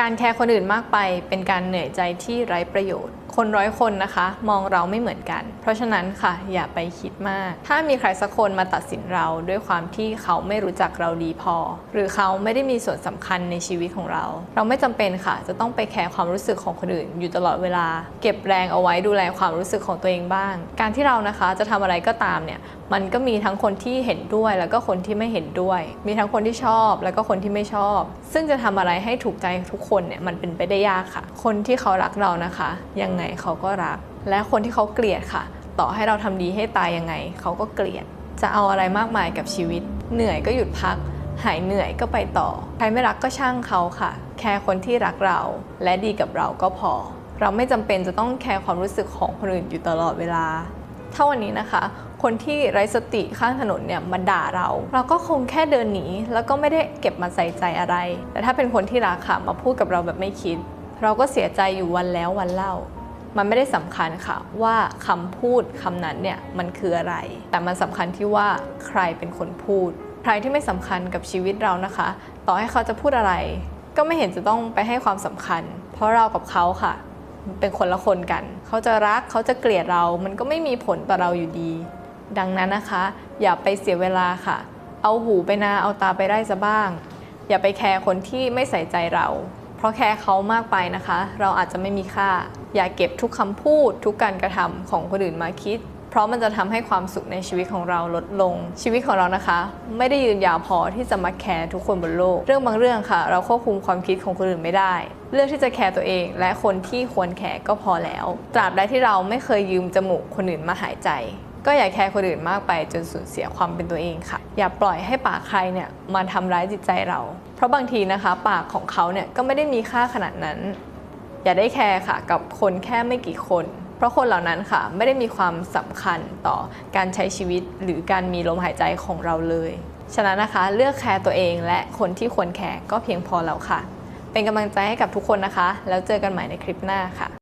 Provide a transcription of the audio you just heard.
การแคร์คนอื่นมากไปเป็นการเหนื่อยใจที่ไร้ประโยชน์คนร้อยคนนะคะ มองเราไม่เหมือนกัน เพราะฉะนั้นค่ะ อย่าไปคิดมาก ถ้ามีใครสักคนมาตัดสินเราด้วยความที่เขาไม่รู้จักเราดีพอ หรือเขาไม่ได้มีส่วนสำคัญในชีวิตของเรา เราไม่จำเป็นค่ะ จะต้องไปแคร์ความรู้สึกของคนอื่น อยู่ตลอดเวลา เก็บแรงเอาไว้ดูแลความรู้สึกของตัวเองบ้าง การที่เรานะคะจะทำอะไรก็ตามเนี่ยมันก็มีทั้งคนที่เห็นด้วยแล้วก็คนที่ไม่เห็นด้วย มีทั้งคนที่ชอบแล้วก็คนที่ไม่ชอบ ซึ่งจะทำอะไรให้ถูกใจทุกคนเนี่ยมันเป็นไปได้ยากค่ะ คนที่เขารักเรานะคะยังไงเขาก็รัก และคนที่เขาเกลียดค่ะ ต่อให้เราทำดีให้ตายยังไง เขาก็เกลียด จะเอาอะไรมากมายกับชีวิต เหนื่อยก็หยุดพัก หายเหนื่อยก็ไปต่อ ใครไม่รักก็ช่างเขาค่ะ แคร์คนที่รักเรา และดีกับเราก็พอ เราไม่จำเป็นจะต้องแคร์ความรู้สึกของคนอื่นอยู่ตลอดเวลาถ้าวันนี้นะคะ คนที่ไร้สติข้างถนนเนี่ยมาด่าเรา เราก็คงแค่เดินหนีแล้วก็ไม่ได้เก็บมาใส่ใจอะไร แต่ถ้าเป็นคนที่รักค่ะมาพูดกับเราแบบไม่คิด เราก็เสียใจอยู่วันแล้ววันเล่า มันไม่ได้สำคัญค่ะว่าคำพูดคำนั้นเนี่ยมันคืออะไร แต่มันสำคัญที่ว่าใครเป็นคนพูด ใครที่ไม่สำคัญกับชีวิตเรานะคะ ต่อให้เขาจะพูดอะไร ก็ไม่เห็นจะต้องไปให้ความสำคัญ เพราะเรากับเขาค่ะ เป็นคนละคนกัน เขาจะรักเขาจะเกลียดเรา มันก็ไม่มีผลต่อเราอยู่ดี ดังนั้นนะคะ อย่าไปเสียเวลาค่ะ เอาหูไปนาเอาตาไปไร่ซะบ้าง อย่าไปแคร์คนที่ไม่ใส่ใจเรา เพราะแคร์เขามากไปนะคะ เราอาจจะไม่มีค่า อย่าเก็บทุกคำพูด ทุกการกระทำของคนอื่นมาคิด เพราะมันจะทำให้ความสุขในชีวิตของเราลดลง ชีวิตของเรานะคะ ไม่ได้ยืนยาวพอที่จะมาแคร์ทุกคนบนโลก เรื่องบางเรื่องค่ะ เราควบคุมความคิดของคนอื่นไม่ได้ เลือกที่จะแคร์ตัวเอง และคนที่ควรแคร์ก็พอแล้ว ตราบใดที่เราไม่เคยยืมจมูกคนอื่นมาหายใจ ก็อย่าแคร์คนอื่นมากไปจนสูญเสียความเป็นตัวเองค่ะ อย่าปล่อยให้ปากใครเนี่ยมาทำร้ายจิตใจเรา เพราะบางทีนะคะ ปากของเขาเนี่ยก็ไม่ได้มีค่าขนาดนั้น อย่าได้แคร์ค่ะ กับคนแค่ไม่กี่คน เพราะคนเหล่านั้นค่ะ ไม่ได้มีความสำคัญต่อการใช้ชีวิตหรือการมีลมหายใจของเราเลย ฉะนั้นนะคะเลือกแคร์ตัวเองและคนที่ควรแคร์ก็เพียงพอแล้วค่ะ เป็นกำลังใจให้กับทุกคนนะคะ แล้วเจอกันใหม่ในคลิปหน้าค่ะ